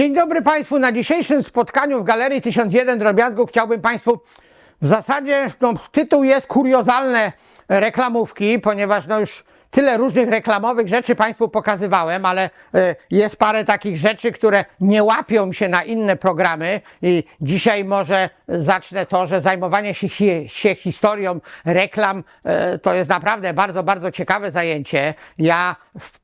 Dzień dobry Państwu. Na dzisiejszym spotkaniu w Galerii 1001 Drobiazgów chciałbym Państwu w zasadzie, no, tytuł jest kuriozalne reklamówki, ponieważ no już tyle różnych reklamowych rzeczy Państwu pokazywałem, ale e, jest parę takich rzeczy, które nie łapią się na inne programy. I dzisiaj może zacznę to, że zajmowanie się, się historią reklam e, to jest naprawdę bardzo, bardzo ciekawe zajęcie. Ja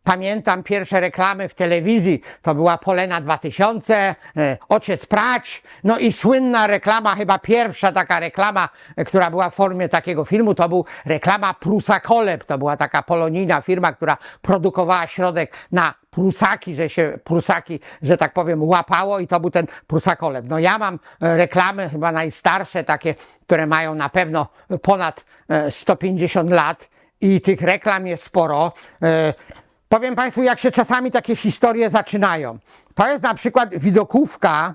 pamiętam pierwsze reklamy w telewizji, to była Polena 2000, e, Ociec Prać, no i słynna reklama, chyba pierwsza taka reklama, która była w formie takiego filmu, to był reklama Prusa Koleb, to była taka polonijna firma, która produkowała środek na prusaki, że się prusaki, że tak powiem, łapało i to był ten prusakoleb. No ja mam e, reklamy chyba najstarsze, takie, które mają na pewno ponad e, 150 lat i tych reklam jest sporo. E, Powiem Państwu, jak się czasami takie historie zaczynają. To jest na przykład widokówka e,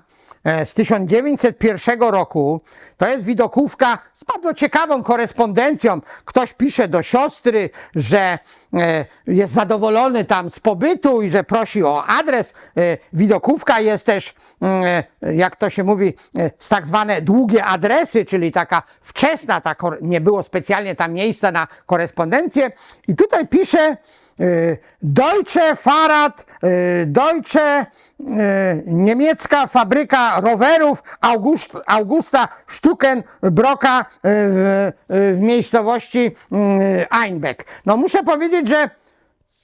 z 1901 roku. To jest widokówka z bardzo ciekawą korespondencją. Ktoś pisze do siostry, że e, jest zadowolony tam z pobytu i że prosi o adres. E, Widokówka jest też, mm, e, jak to się mówi, e, z tak zwane długie adresy, czyli taka wczesna, ta, nie było specjalnie tam miejsca na korespondencję. I tutaj pisze, Deutsche Fahrrad, y, Deutsche y, niemiecka fabryka rowerów August, Augusta Stukenbroka y, w, y, w miejscowości y, Einbeck. No muszę powiedzieć, że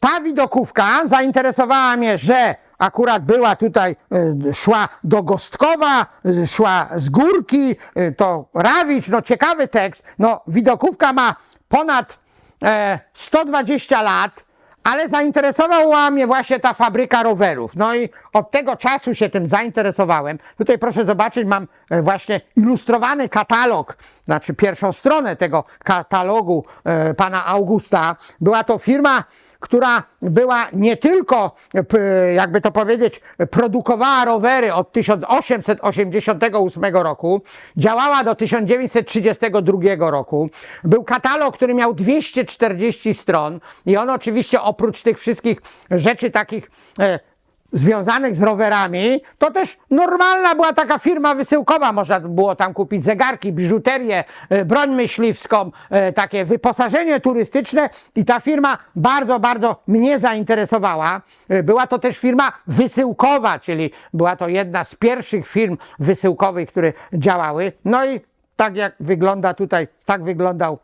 ta widokówka zainteresowała mnie, że akurat była tutaj, y, szła do Gostkowa, y, szła z górki, y, to Rawicz, no ciekawy tekst. No widokówka ma ponad e, 120 lat, ale zainteresowała mnie właśnie ta fabryka rowerów. No i od tego czasu się tym zainteresowałem. Tutaj proszę zobaczyć, mam e, właśnie ilustrowany katalog, znaczy pierwszą stronę tego katalogu e, pana Augusta. Była to firma, która była nie tylko, p- jakby to powiedzieć, produkowała rowery od 1888 roku, działała do 1932 roku. Był katalog, który miał 240 stron i on oczywiście oprócz tych wszystkich rzeczy takich e, związanych z rowerami, to też normalna była taka firma wysyłkowa. Można było tam kupić zegarki, biżuterię, e, broń myśliwską, e, takie wyposażenie turystyczne i ta firma bardzo, bardzo mnie zainteresowała. E, Była to też firma wysyłkowa, czyli była to jedna z pierwszych firm wysyłkowych, które działały. No i tak jak wygląda tutaj, tak wyglądał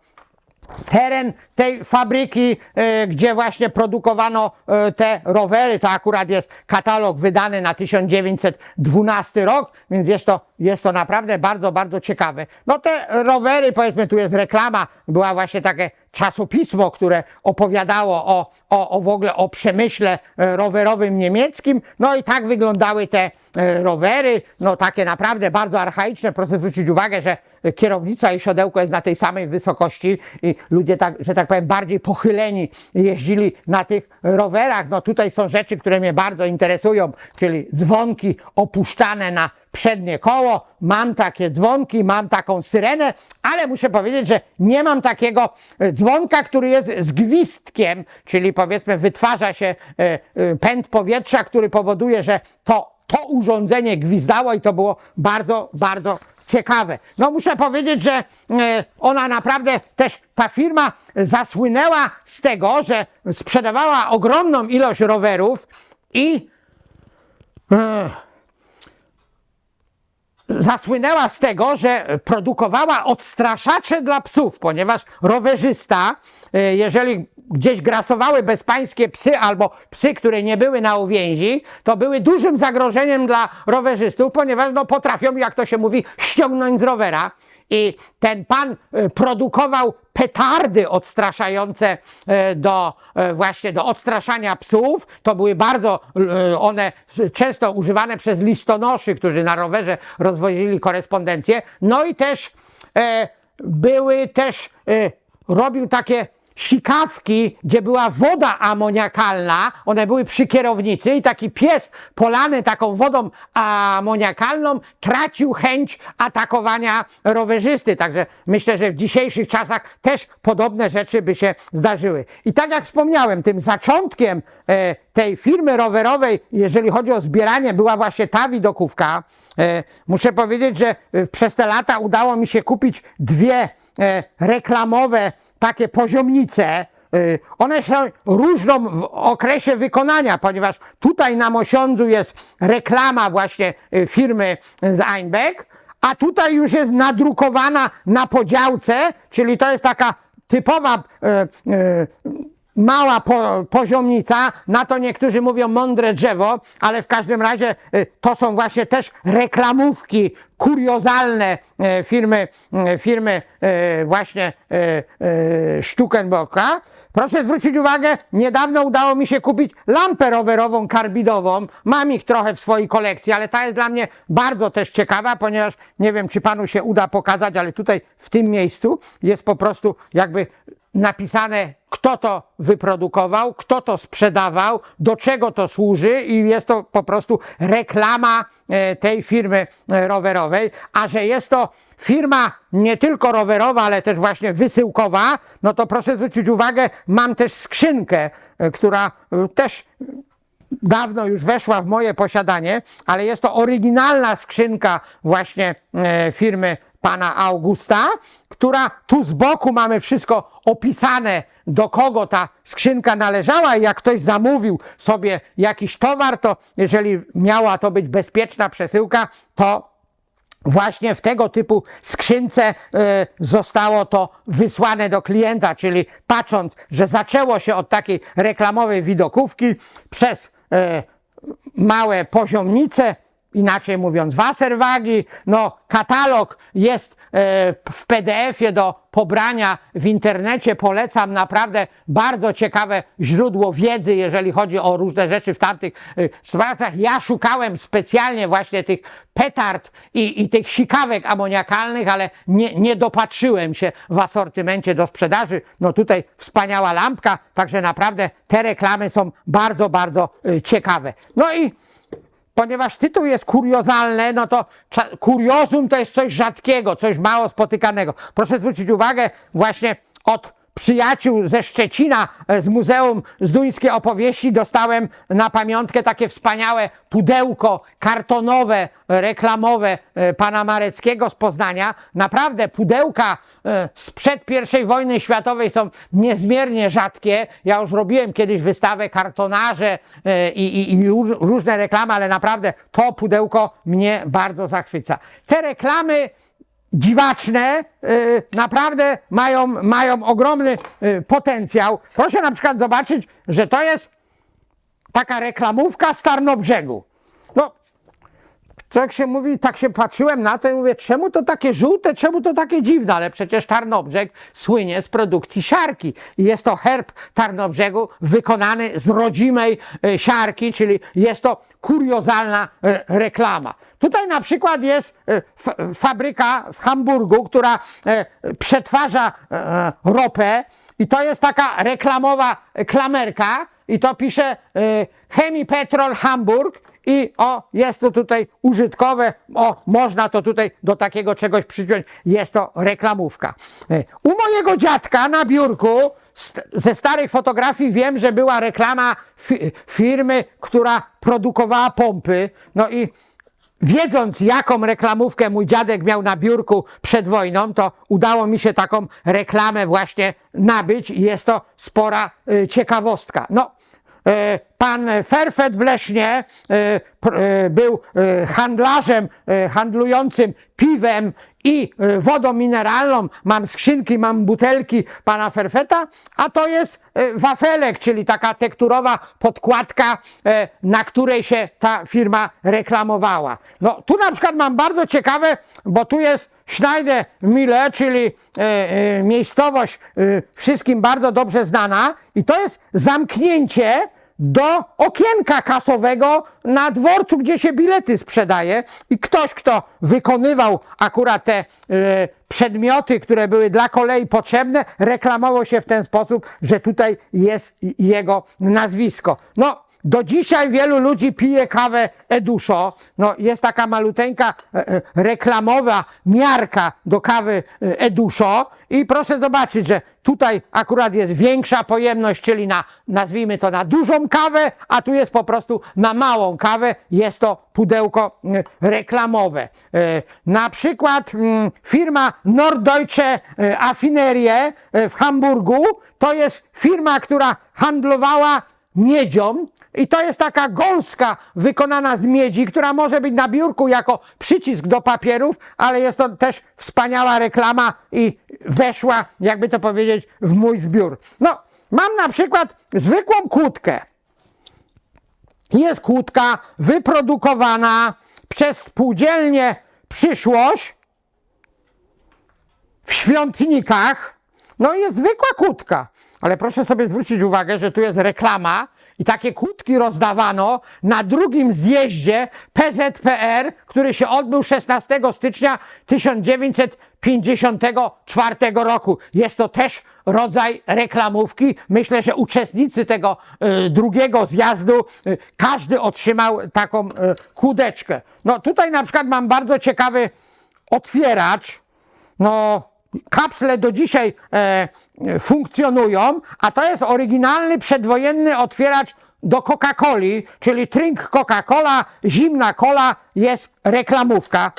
teren tej fabryki, e, gdzie właśnie produkowano e, te rowery. To akurat jest katalog wydany na 1912 rok, więc jest to, jest to naprawdę bardzo, bardzo ciekawe. No te rowery, powiedzmy, tu jest reklama, była właśnie takie czasopismo, które opowiadało o, o, o w ogóle o przemyśle e, rowerowym niemieckim. No i tak wyglądały te e, rowery, no takie naprawdę bardzo archaiczne. Proszę zwrócić uwagę, że kierownica i siodełko jest na tej samej wysokości i ludzie, tak, że tak powiem, bardziej pochyleni jeździli na tych rowerach. No tutaj są rzeczy, które mnie bardzo interesują, czyli dzwonki opuszczane na przednie koło. Mam takie dzwonki, mam taką syrenę, ale muszę powiedzieć, że nie mam takiego e, dzwonka, który jest z gwizdkiem, czyli powiedzmy wytwarza się e, e, pęd powietrza, który powoduje, że to, to urządzenie gwizdało i to było bardzo, bardzo ciekawe. No muszę powiedzieć, że ona naprawdę też, ta firma zasłynęła z tego, że sprzedawała ogromną ilość rowerów i e, zasłynęła z tego, że produkowała odstraszacze dla psów, ponieważ rowerzysta, e, jeżeli gdzieś grasowały bezpańskie psy albo psy, które nie były na uwięzi, to były dużym zagrożeniem dla rowerzystów, ponieważ no, potrafią, jak to się mówi, ściągnąć z rowera. I ten pan e, produkował petardy odstraszające e, do e, właśnie do odstraszania psów. To były bardzo one często używane przez listonoszy, którzy na rowerze rozwozili korespondencję. No i też były też robił takie sikawki, gdzie była woda amoniakalna, one były przy kierownicy i taki pies polany taką wodą amoniakalną tracił chęć atakowania rowerzysty. Także myślę, że w dzisiejszych czasach też podobne rzeczy by się zdarzyły. I tak jak wspomniałem, tym zaczątkiem e, tej firmy rowerowej, jeżeli chodzi o zbieranie, była właśnie ta widokówka. E, muszę powiedzieć, że przez te lata udało mi się kupić dwie e, reklamowe takie poziomnice. Y, One są różną w okresie wykonania, ponieważ tutaj na Mosiądzu jest reklama właśnie y, firmy z Einbeck, a tutaj już jest nadrukowana na podziałce, czyli to jest taka typowa y, y, mała po, poziomnica, na to niektórzy mówią mądre drzewo, ale w każdym razie y, to są właśnie też reklamówki kuriozalne e, firmy, e, firmy właśnie Stukenbocka. Proszę zwrócić uwagę, niedawno udało mi się kupić lampę rowerową karbidową. Mam ich trochę w swojej kolekcji, ale ta jest dla mnie bardzo też ciekawa, ponieważ nie wiem, czy panu się uda pokazać, ale tutaj w tym miejscu jest po prostu jakby napisane, kto to wyprodukował, kto to sprzedawał, do czego to służy i jest to po prostu reklama e, tej firmy e, rowerowej, a że jest to firma nie tylko rowerowa, ale też właśnie wysyłkowa, no to proszę zwrócić uwagę, mam też skrzynkę, e, która też dawno już weszła w moje posiadanie, ale jest to oryginalna skrzynka właśnie firmy pana Augusta, która tu z boku mamy wszystko opisane, do kogo ta skrzynka należała i jak ktoś zamówił sobie jakiś towar, to jeżeli miała to być bezpieczna przesyłka, to właśnie w tego typu skrzynce e, zostało to wysłane do klienta, czyli patrząc, że zaczęło się od takiej reklamowej widokówki przez e, małe poziomnice, inaczej mówiąc Wasserwagi, no katalog jest e, w PDF-ie do pobrania w internecie, polecam naprawdę bardzo ciekawe źródło wiedzy, jeżeli chodzi o różne rzeczy w tamtych e, sytuacjach. Ja szukałem specjalnie właśnie tych petard i, i tych sikawek amoniakalnych, ale nie, nie dopatrzyłem się w asortymencie do sprzedaży. No tutaj wspaniała lampka, także naprawdę te reklamy są bardzo, bardzo e, ciekawe. No i ponieważ tytuł jest kuriozalny, no to kuriozum to jest coś rzadkiego, coś mało spotykanego. Proszę zwrócić uwagę właśnie od przyjaciół ze Szczecina, e, z Muzeum Zduńskie Opowieści dostałem na pamiątkę takie wspaniałe pudełko kartonowe, reklamowe e, pana Mareckiego z Poznania. Naprawdę pudełka e, sprzed I wojny światowej są niezmiernie rzadkie. Ja już robiłem kiedyś wystawę kartonarze i, i, i ró- różne reklamy, ale naprawdę to pudełko mnie bardzo zachwyca. Te reklamy dziwaczne y, naprawdę mają, mają ogromny y, potencjał. Proszę na przykład zobaczyć, że to jest taka reklamówka z Tarnobrzegu. Co jak się mówi, tak się patrzyłem na to i mówię, czemu to takie żółte, czemu to takie dziwne, ale przecież Tarnobrzeg słynie z produkcji siarki. I jest to herb Tarnobrzegu wykonany z rodzimej e, siarki, czyli jest to kuriozalna e, reklama. Tutaj na przykład jest e, fa- fabryka w Hamburgu, która przetwarza ropę i to jest taka reklamowa klamerka i to pisze e, Chemipetrol Hamburg i o, jest to tutaj użytkowe, o, można to tutaj do takiego czegoś przyciąć, jest to reklamówka. E, U mojego dziadka na biurku ze starych fotografii wiem, że była reklama fi- firmy, która produkowała pompy, no i Wiedząc, jaką reklamówkę mój dziadek miał na biurku przed wojną, to udało mi się taką reklamę właśnie nabyć i jest to spora y, ciekawostka. No, e, pan Ferfet w Lesznie e, e, był e, handlarzem handlującym piwem i wodą mineralną. Mam skrzynki, mam butelki pana Ferfeta, a to jest wafelek, czyli taka tekturowa podkładka, na której się ta firma reklamowała. No tu na przykład mam bardzo ciekawe, bo tu jest Schneider Mille, czyli miejscowość wszystkim bardzo dobrze znana i to jest zamknięcie do okienka kasowego na dworcu, gdzie się bilety sprzedaje i ktoś, kto wykonywał akurat te e, przedmioty, które były dla kolei potrzebne, reklamował się w ten sposób, że tutaj jest jego nazwisko. No, do dzisiaj wielu ludzi pije kawę Eduszo. No, jest taka maluteńka e, e, reklamowa miarka do kawy e, Eduszo i proszę zobaczyć, że tutaj akurat jest większa pojemność, czyli na, nazwijmy to na dużą kawę, a tu jest po prostu na małą kawę. Jest to pudełko mm, reklamowe. Na przykład mm, firma Norddeutsche Affinerie w Hamburgu to jest firma, która handlowała miedzią i to jest taka gąska wykonana z miedzi, która może być na biurku jako przycisk do papierów, ale jest to też wspaniała reklama i weszła, jakby to powiedzieć, w mój zbiór. No, mam na przykład zwykłą kłódkę. Jest kłódka wyprodukowana przez spółdzielnię Przyszłość w świątnikach. No i jest zwykła kłódka. Ale proszę sobie zwrócić uwagę, że tu jest reklama i takie kłódki rozdawano na drugim zjeździe PZPR, który się odbył 16 stycznia 1954 roku. Jest to też rodzaj reklamówki. Myślę, że uczestnicy tego e, drugiego zjazdu, e, każdy otrzymał taką kłódeczkę. No tutaj na przykład mam bardzo ciekawy otwieracz. No, kapsle do dzisiaj e, funkcjonują, a to jest oryginalny przedwojenny otwieracz do Coca-Coli, czyli drink Coca-Cola, zimna cola, jest reklamówka.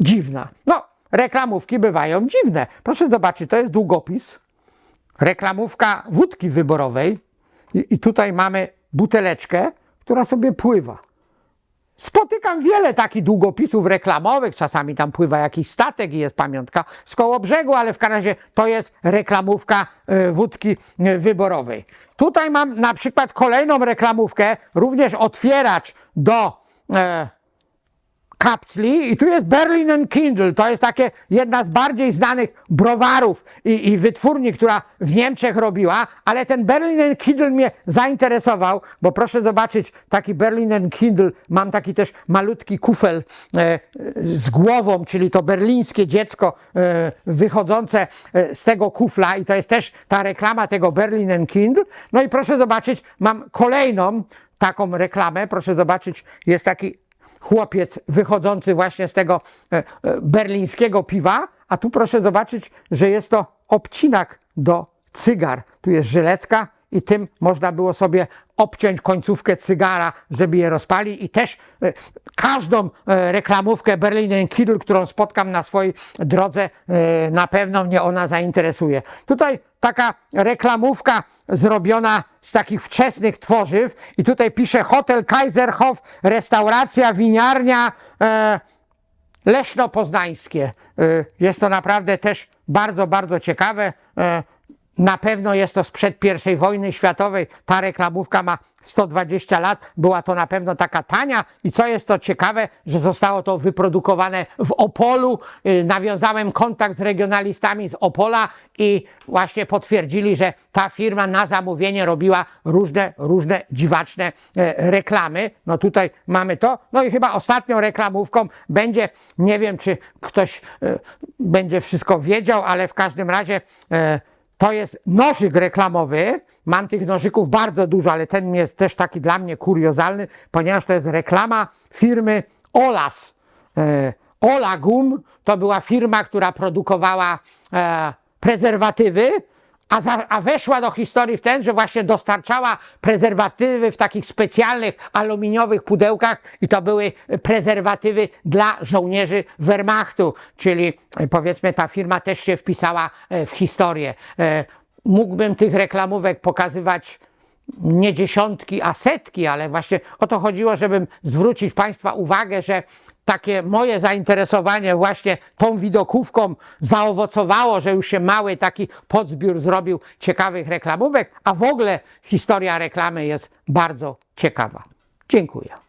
Dziwna. No, reklamówki bywają dziwne. Proszę zobaczyć, to jest długopis. Reklamówka wódki wyborowej. I, i tutaj mamy buteleczkę, która sobie pływa. Spotykam wiele takich długopisów reklamowych, czasami tam pływa jakiś statek i jest pamiątka z koło brzegu, ale w każdym razie to jest reklamówka e, wódki e, wyborowej. Tutaj mam na przykład kolejną reklamówkę, również otwieracz do e, kapsli i tu jest Berlin and Kindle. To jest takie jedna z bardziej znanych browarów i, i wytwórni, która w Niemczech robiła, ale ten Berlin and Kindle mnie zainteresował, bo proszę zobaczyć, taki Berlin and Kindle, mam taki też malutki kufel e, z głową, czyli to berlińskie dziecko e, wychodzące e, z tego kufla i to jest też ta reklama tego Berlin and Kindle. No i proszę zobaczyć, mam kolejną taką reklamę, proszę zobaczyć, jest taki chłopiec wychodzący właśnie z tego e, e, berlińskiego piwa, a tu proszę zobaczyć, że jest to obcinak do cygar. Tu jest żylecka i tym można było sobie obciąć końcówkę cygara, żeby je rozpalić i też e, każdą e, reklamówkę Berlin Kindle, którą spotkam na swojej drodze, e, na pewno mnie ona zainteresuje. Tutaj taka reklamówka zrobiona z takich wczesnych tworzyw i tutaj pisze Hotel Kaiserhof, restauracja, winiarnia, e, Leszno-Poznańskie. Y, Jest to naprawdę też bardzo, bardzo ciekawe. Na pewno jest to sprzed I wojny światowej. Ta reklamówka ma 120 lat. Była to na pewno taka tania. I co jest to ciekawe, że zostało to wyprodukowane w Opolu. Y, Nawiązałem kontakt z regionalistami z Opola i właśnie potwierdzili, że ta firma na zamówienie robiła różne, różne dziwaczne e, reklamy. No tutaj mamy to. No i chyba ostatnią reklamówką będzie, nie wiem czy ktoś e, będzie wszystko wiedział, ale w każdym razie e, to jest nożyk reklamowy. Mam tych nożyków bardzo dużo, ale ten jest też taki dla mnie kuriozalny, ponieważ to jest reklama firmy Olas. E, Ola Gum to była firma, która produkowała e, prezerwatywy, a, za, a weszła do historii w ten, że właśnie dostarczała prezerwatywy w takich specjalnych aluminiowych pudełkach i to były prezerwatywy dla żołnierzy Wehrmachtu, czyli e, powiedzmy ta firma też się wpisała e, w historię. E, Mógłbym tych reklamówek pokazywać nie dziesiątki, a setki, ale właśnie o to chodziło, żebym zwrócić Państwa uwagę, że takie moje zainteresowanie właśnie tą widokówką zaowocowało, że już się mały taki podzbiór zrobił ciekawych reklamówek, a w ogóle historia reklamy jest bardzo ciekawa. Dziękuję.